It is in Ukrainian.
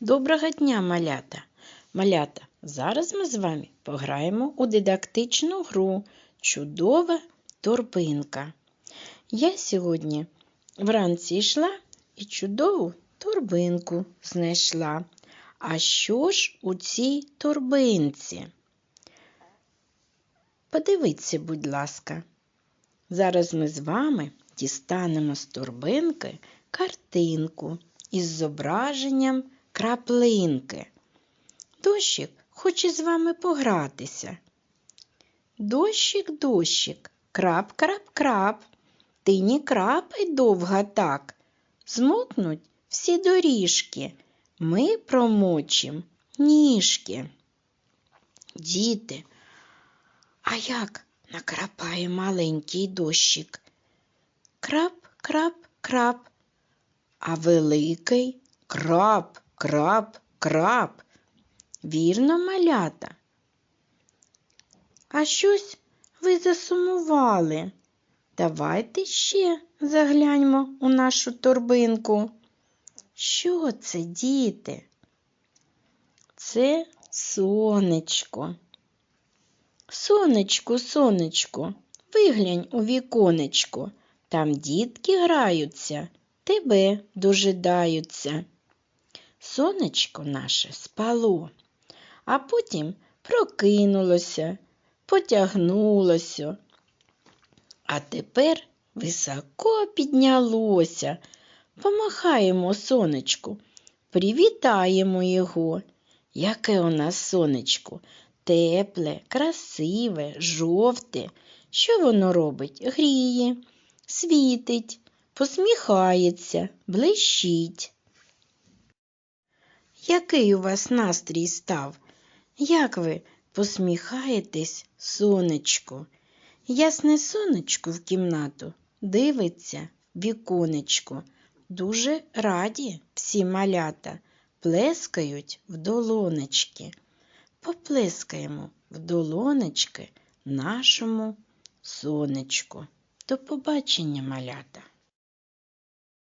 Доброго дня, малята! Малята, зараз ми з вами пограємо у дидактичну гру Чудова торбинка. Я сьогодні вранці йшла і чудову торбинку знайшла. А що ж у цій торбинці? Подивіться, будь ласка. Зараз ми з вами дістанемо з торбинки картинку із зображенням краплинки. Дощик хоче з вами погратися. Дощик, дощик, крап, крап, крап, ти не крапай довго так. Змокнуть всі доріжки, ми промочим ніжки. Діти, а як накрапає маленький дощик? Крап, крап, крап, а великий крап, крап, крап. Вірно, малята. А щось ви засумували. Давайте ще загляньмо у нашу торбинку. Що це, діти? Це сонечко. Сонечко, сонечко, виглянь у віконечко. Там дітки граються, тебе дожидаються. Сонечко наше спало, а потім прокинулося, потягнулося, а тепер високо піднялося. Помахаємо сонечку, привітаємо його. Яке у нас сонечко? Тепле, красиве, жовте. Що воно робить? Гріє, світить, посміхається, блищить. Який у вас настрій став? Як ви посміхаєтесь, сонечко? Ясне сонечко в кімнату дивиться віконечко. Дуже раді всі малята плескають в долонечки. Поплескаємо в долонечки нашому сонечку. До побачення, малята!